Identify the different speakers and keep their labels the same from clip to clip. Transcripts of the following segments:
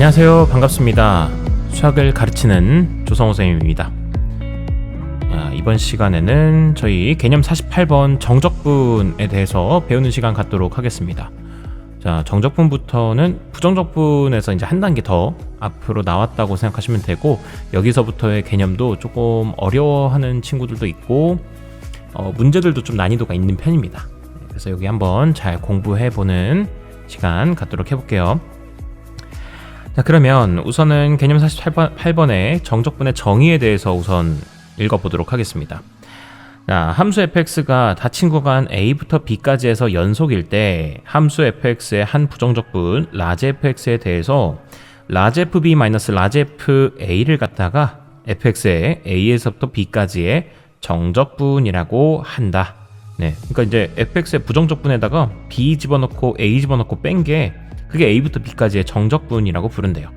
Speaker 1: 안녕하세요. 반갑습니다. 수학을 가르치는 조성호 선생님입니다. 아, 이번 시간에는 저희 개념 48번 정적분에 대해서 배우는 시간 갖도록 하겠습니다. 자, 정적분부터는 부정적분에서 이제 한 단계 더 앞으로 나왔다고 생각하시면 되고 여기서부터의 개념도 조금 어려워하는 친구들도 있고 어, 문제들도 좀 난이도가 있는 편입니다. 그래서 여기 한번 잘 공부해 보는 시간 갖도록 해볼게요. 자, 그러면 우선은 개념 48번, 8번의 정적분의 정의에 대해서 우선 읽어보도록 하겠습니다. 자, 함수 fx가 닫힌 구간 a부터 b까지 해서 연속일 때 함수 fx의 한 부정적분 라지 fx에 대해서 라지 fb 마이너스 라지 fa를 갖다가 fx의 a에서부터 b까지의 정적분이라고 한다. 네, 그러니까 이제 fx의 부정적분에다가 b 집어넣고 a 집어넣고 뺀 게 그게 a부터 b까지의 정적분이라고 부른대요.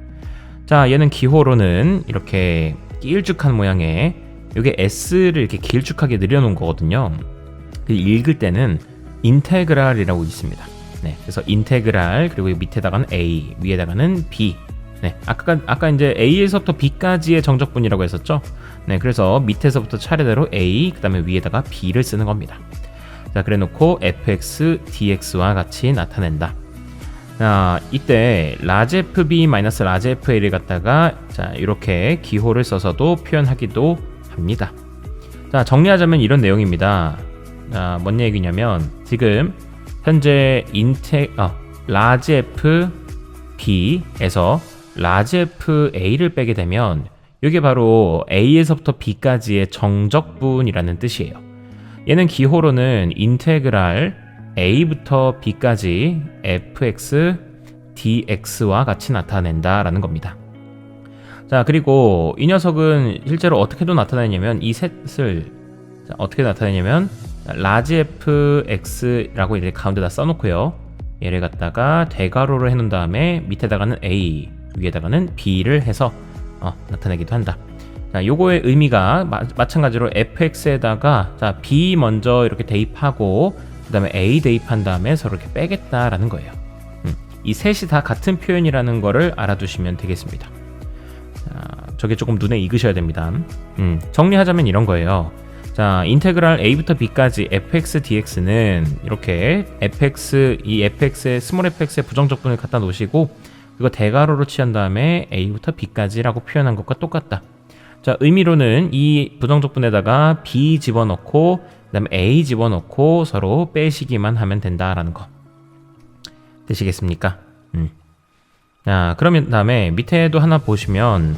Speaker 1: 자, 얘는 기호로는 이렇게 길쭉한 모양의 이게 s를 이렇게 길쭉하게 늘려놓은 거거든요. 그 읽을 때는 인테그랄이라고 있습니다. 네, 그래서 인테그랄 그리고 밑에다가는 a, 위에다가는 b. 네, 아까 아까 이제 a에서부터 b까지의 정적분이라고 했었죠. 네, 그래서 밑에서부터 차례대로 a, 그다음에 위에다가 b를 쓰는 겁니다. 자, 그래놓고 fx, dx와 같이 나타낸다. 자, 이때 라지 fb 마이너스 라지 fa를 갖다가 자 이렇게 기호를 써서도 표현하기도 합니다. 자, 정리하자면 이런 내용입니다. 자, 뭔 얘기냐면 지금 현재 인테 어, 라지 f b에서 f a를 빼게 되면 이게 바로 a에서부터 b까지의 정적분이라는 뜻이에요. 얘는 기호로는 인테그랄 a부터 b까지 fx dx와 같이 나타낸다라는 겁니다. 자 그리고 이 녀석은 실제로 어떻게도 나타내냐면 이 셋을 자, 어떻게 나타내냐면 라지 fx라고 이렇게 가운데다 써놓고요. 얘를 갖다가 대괄호를 해놓은 다음에 밑에다가는 a 위에다가는 b를 해서 어, 나타내기도 한다. 자, 요거의 의미가 마, 마찬가지로 fx에다가 자, b 먼저 이렇게 대입하고 그 다음에 a 대입한 다음에 서로 이렇게 빼겠다라는 거예요. 음, 이 셋이 다 같은 표현이라는 거를 알아두시면 되겠습니다. 자, 저게 조금 눈에 익으셔야 됩니다. 음, 정리하자면 이런 거예요. 자, 인테그랄 a부터 b까지 fx dx는 이렇게 fx 이 fx의 스몰 fx의 부정적분을 갖다 놓으시고 그거 대괄호로 취한 다음에 a부터 b까지라고 표현한 것과 똑같다. 자, 의미로는 이 부정적분에다가 b 집어넣고 그다음에 a 집어넣고 서로 빼시기만 하면 된다라는 거. 되시겠습니까? 음. 자, 그러면 다음에 밑에도 하나 보시면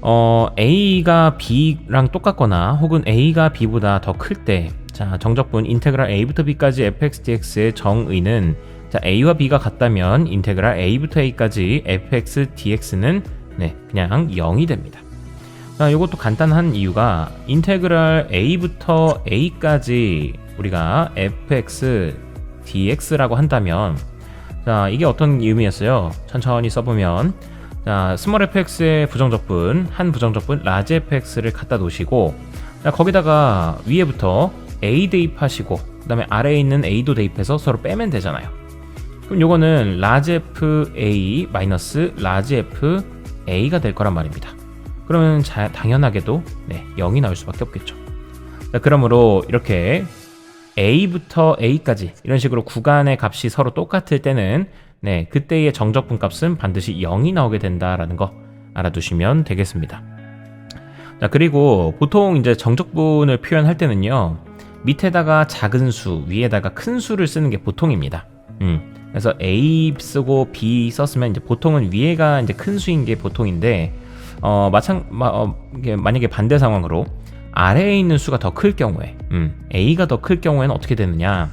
Speaker 1: 어, a가 b랑 똑같거나 혹은 a가 b보다 더 클 때, 자, 정적분 인테그랄 a부터 b까지 fx dx의 정의는 자, a와 b가 같다면 인테그랄 a부터 a까지 fx dx는 네, 그냥 0이 됩니다. 자, 이것도 간단한 이유가 인테그랄 a부터 a까지 우리가 fx dx라고 한다면 자, 이게 어떤 의미였어요? 천천히 써보면 자, 스몰 fx의 부정적분, 한 부정적분 라지 fx를 갖다 놓으시고 자, 거기다가 위에부터 a 대입하시고 그 다음에 아래에 있는 a도 대입해서 서로 빼면 되잖아요. 그럼 요거는 라지 f a 마이너스 라지 f a가 될 거란 말입니다. 그러면 자, 당연하게도 네, 0이 나올 수밖에 없겠죠. 자, 그러므로 이렇게 a부터 a까지 이런 식으로 구간의 값이 서로 똑같을 때는 네, 그때의 정적분 값은 반드시 0이 나오게 된다라는 거 알아두시면 되겠습니다. 자, 그리고 보통 이제 정적분을 표현할 때는요. 밑에다가 작은 수, 위에다가 큰 수를 쓰는 게 보통입니다. 음. 그래서 A 쓰고 B 썼으면 이제 보통은 위에가 이제 큰 수인 게 보통인데 어, 마찬 마, 어, 만약에 반대 상황으로 아래에 있는 수가 더 클 경우에 음, A가 더 클 경우에는 어떻게 되느냐?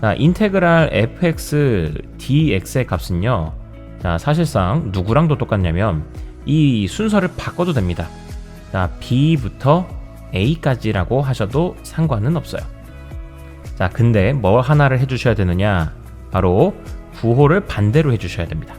Speaker 1: 자, 인테그랄 fx dx의 값은요 자, 사실상 누구랑도 똑같냐면 이 순서를 바꿔도 됩니다. 자, b부터 a까지라고 하셔도 상관은 없어요. 자 근데 뭐 하나를 해주셔야 되느냐? 바로 구호를 반대로 해주셔야 됩니다.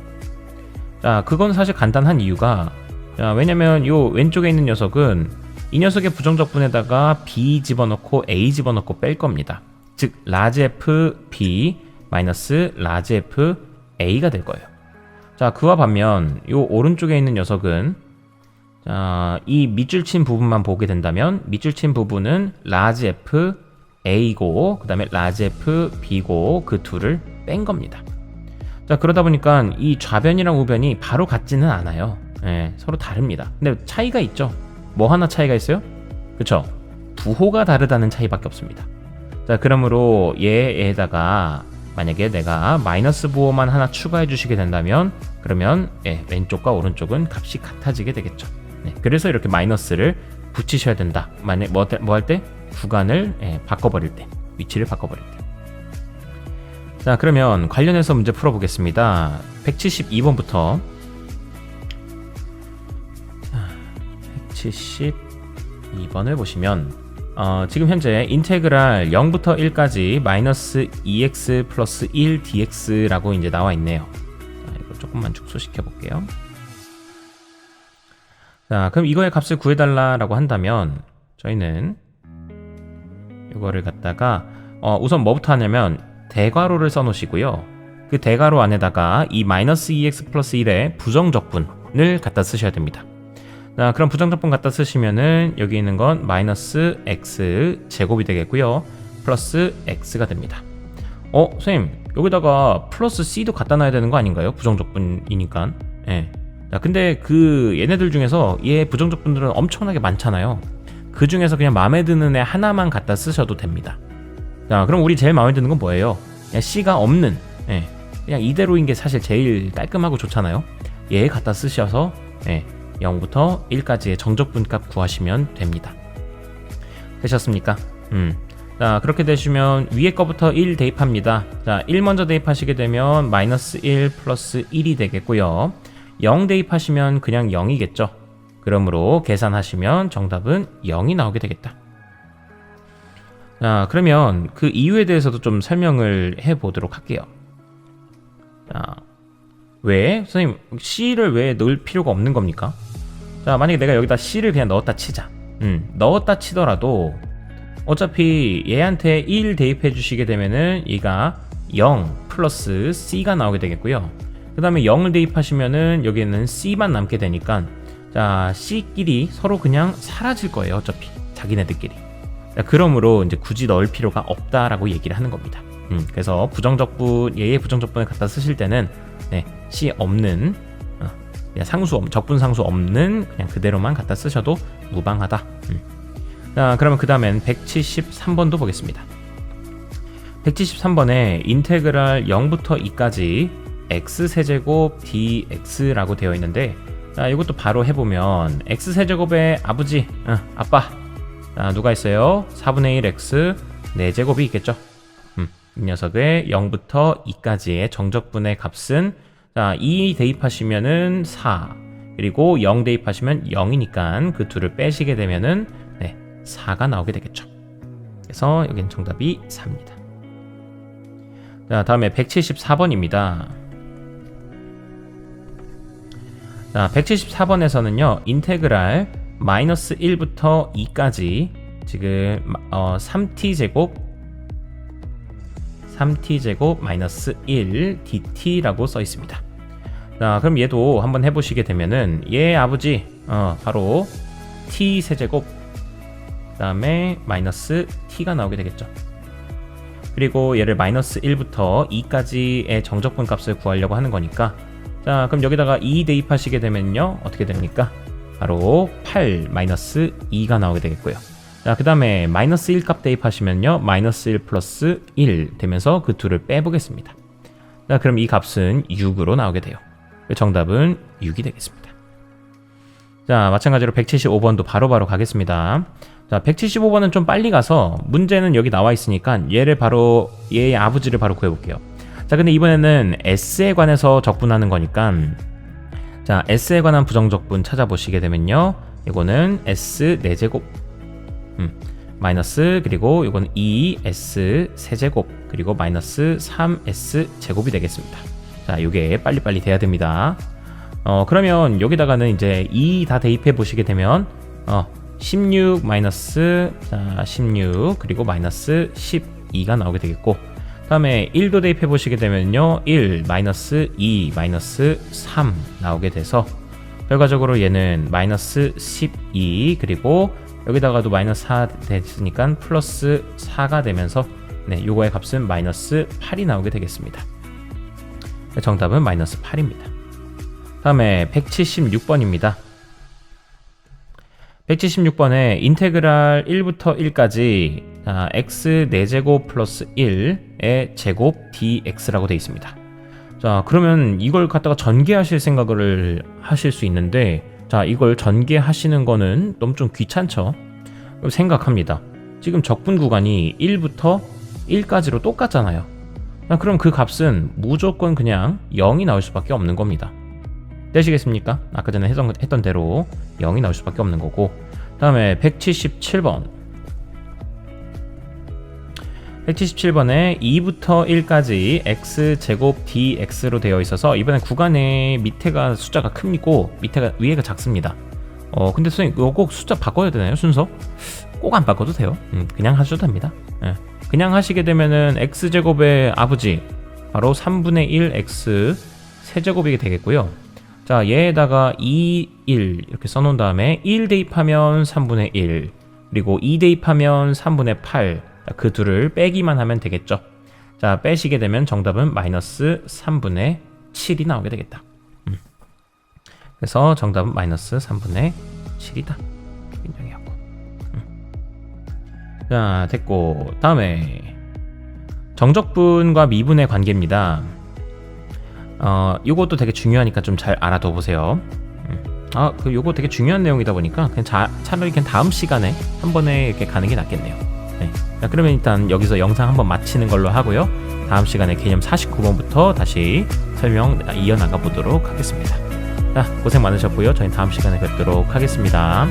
Speaker 1: 자 그건 사실 간단한 이유가 자, 왜냐면 요 왼쪽에 있는 녀석은 이 녀석의 부정적 분에다가 b 집어넣고 a 집어넣고 뺄 겁니다. 즉 라지 f b 마이너스 라지 f a가 될 거예요. 자, 그와 반면 요 오른쪽에 있는 녀석은 자, 이 밑줄 친 부분만 보게 된다면 밑줄 친 부분은 라지 F A고 그다음에 라지 F B고 그 둘을 뺀 겁니다. 자, 그러다 보니까 이 좌변이랑 우변이 바로 같지는 않아요. 예, 서로 다릅니다. 근데 차이가 있죠. 뭐 하나 차이가 있어요? 그쵸? 부호가 다르다는 차이밖에 없습니다. 자, 그러므로 얘에다가 만약에 내가 마이너스 부호만 하나 추가해 주시게 된다면 그러면 예, 왼쪽과 오른쪽은 값이 같아지게 되겠죠. 네, 그래서 이렇게 마이너스를 붙이셔야 된다. 만약 뭐 할때 구간을 예, 바꿔버릴 때 위치를 바꿔버릴 때. 자 그러면 관련해서 문제 풀어보겠습니다. 172번부터 172번을 보시면 어, 지금 현재 인테그랄 0부터 1까지 마이너스 2x 플러스 1 dx라고 이제 나와 있네요. 자, 이거 조금만 축소시켜 볼게요. 자, 그럼 이거의 값을 구해달라라고 한다면 저희는 이거를 갖다가 어, 우선 뭐부터 하냐면 대괄호를 써놓으시고요. 그 대괄호 안에다가 이 마이너스 2x 플러스 1의 부정적분을 갖다 쓰셔야 됩니다. 자, 그럼 부정적분 갖다 쓰시면은 여기 있는 건 마이너스 x 제곱이 되겠고요. 플러스 x가 됩니다. 어, 선생님 여기다가 플러스 c도 갖다 놔야 되는 거 아닌가요? 부정적분이니까. 예. 자, 근데 그 얘네들 중에서 얘 부정적분들은 엄청나게 많잖아요. 그 중에서 그냥 마음에 드는 애 하나만 갖다 쓰셔도 됩니다. 자, 그럼 우리 제일 마음에 드는 건 뭐예요? 그냥 C가 없는, 예, 그냥 이대로인 게 사실 제일 깔끔하고 좋잖아요. 얘 갖다 쓰셔서, 예, 0부터 1까지의 정적분값 구하시면 됩니다. 되셨습니까? 음. 자, 그렇게 되시면 위에 거부터 1 대입합니다. 자, 1 먼저 대입하시게 되면 마이너스 1 플러스 1이 되겠고요. 0 대입하시면 그냥 0이겠죠. 그러므로 계산하시면 정답은 0이 나오게 되겠다. 자, 그러면 그 이유에 대해서도 좀 설명을 해 보도록 할게요. 자, 왜? 선생님, C를 왜 넣을 필요가 없는 겁니까? 자, 만약에 내가 여기다 C를 그냥 넣었다 치자. 음, 넣었다 치더라도 어차피 얘한테 1 대입해 주시게 되면은 얘가 0 플러스 C가 나오게 되겠고요. 그 다음에 0을 대입하시면은 여기에는 C만 남게 되니까 자 C끼리 서로 그냥 사라질 거예요 어차피 자기네들끼리 자, 그러므로 이제 굳이 넣을 필요가 없다라고 얘기를 하는 겁니다 음, 그래서 부정적분 얘의 부정적분을 갖다 쓰실 때는 네, C 없는 어, 상수 적분 상수 없는 그냥 그대로만 갖다 쓰셔도 무방하다. 음. 자 그러면 그 다음엔 173번도 보겠습니다. 173번에 인테그랄 0부터 2까지 x 세제곱 dx라고 되어 있는데 자 이것도 바로 해보면 x 세제곱의 아버지 어, 아빠 자 누가 있어요? 4분의 1 x 4제곱이 있겠죠? 음, 이 녀석의 0부터 2까지의 정적분의 값은 자 2 대입하시면은 4 그리고 0 대입하시면 0이니까 그 둘을 빼시게 되면은 네, 4가 나오게 되겠죠. 그래서 여기는 정답이 4입니다. 자 다음에 174번입니다. 자, 174번에서는요, 인테그랄 마이너스 1부터 2까지 지금 어, 3t제곱 3t제곱 마이너스 1 dt라고 써 있습니다. 자, 그럼 얘도 한번 해보시게 되면은 얘 아버지 어, 바로 t 세제곱 그 다음에 마이너스 t가 나오게 되겠죠. 그리고 얘를 마이너스 1부터 2까지의 정적분 값을 구하려고 하는 거니까 자 그럼 여기다가 2 대입하시게 되면요 어떻게 됩니까? 바로 8 마이너스 2가 나오게 되겠고요 자 그 다음에 마이너스 1 값 대입하시면요 마이너스 1 플러스 1 되면서 그 둘을 빼보겠습니다 자 그럼 이 값은 6으로 나오게 돼요 정답은 6이 되겠습니다 자 마찬가지로 175번도 바로바로 바로 가겠습니다 자 175번은 좀 빨리 가서 문제는 여기 나와 있으니까 얘를 바로 얘의 아버지를 바로 구해 볼게요 자, 근데 이번에는 S에 관해서 적분하는 거니까 자, S에 관한 부정적분 찾아보시게 되면요. 이거는 S 4제곱 음, 마이너스 그리고 이거는 2S 세제곱 그리고 마이너스 3S 제곱이 되겠습니다. 자, 이게 빨리빨리 돼야 됩니다. 어, 그러면 여기다가는 이제 2 다 대입해 보시게 되면 어, 16 마이너스 자, 16 그리고 마이너스 12가 나오게 되겠고 다음에 1도 대입해 보시게 되면요. 1, 마이너스 2, 마이너스 3 나오게 돼서 결과적으로 얘는 마이너스 12 그리고 여기다가도 마이너스 4 됐으니까 플러스 4가 되면서 네, 요거의 값은 마이너스 8이 나오게 되겠습니다. 정답은 마이너스 8입니다. 다음에 176번입니다. 176번에 인테그랄 1부터 1까지 아, x 4제곱 플러스 1의 제곱 dx라고 되어 있습니다. 자, 그러면 이걸 갖다가 전개하실 생각을 하실 수 있는데 자, 이걸 전개하시는 거는 너무 좀 귀찮죠? 생각합니다. 지금 적분 구간이 1부터 1까지로 똑같잖아요. 자, 그럼 그 값은 무조건 그냥 0이 나올 수밖에 없는 겁니다. 되시겠습니까? 아까 전에 했던, 했던 대로 0이 나올 수밖에 없는 거고 다음에 177번 177번에 2부터 1까지 x제곱 dx로 되어 있어서 이번에 구간의 밑에가 숫자가 크고 밑에가 위에가 작습니다. 어 근데 선생님 이거 꼭 숫자 바꿔야 되나요 순서? 꼭 안 바꿔도 돼요. 음, 그냥 하셔도 됩니다. 예. 그냥 하시게 되면은 x제곱의 아버지 바로 3분의 1 x 세제곱이 되겠고요. 자 얘에다가 2, 1 이렇게 써놓은 다음에 1 대입하면 3분의 1 그리고 2 대입하면 3분의 8 그 둘을 빼기만 하면 되겠죠. 자, 빼시게 되면 정답은 마이너스 3분의 7이 나오게 되겠다. 음. 그래서 정답은 마이너스 3분의 7이다. 인정이었고. 음. 자, 됐고. 다음에 정적분과 미분의 관계입니다. 어, 요것도 되게 중요하니까 좀 잘 알아둬 보세요. 음. 아, 그 요거 되게 중요한 내용이다 보니까 그냥 자, 차라리 그냥 다음 시간에 한 번에 이렇게 가는 게 낫겠네요. 네. 자, 그러면 일단 여기서 영상 한번 마치는 걸로 하고요. 다음 시간에 개념 49번부터 다시 설명 이어나가 보도록 하겠습니다. 자, 고생 많으셨고요. 저희 다음 시간에 뵙도록 하겠습니다.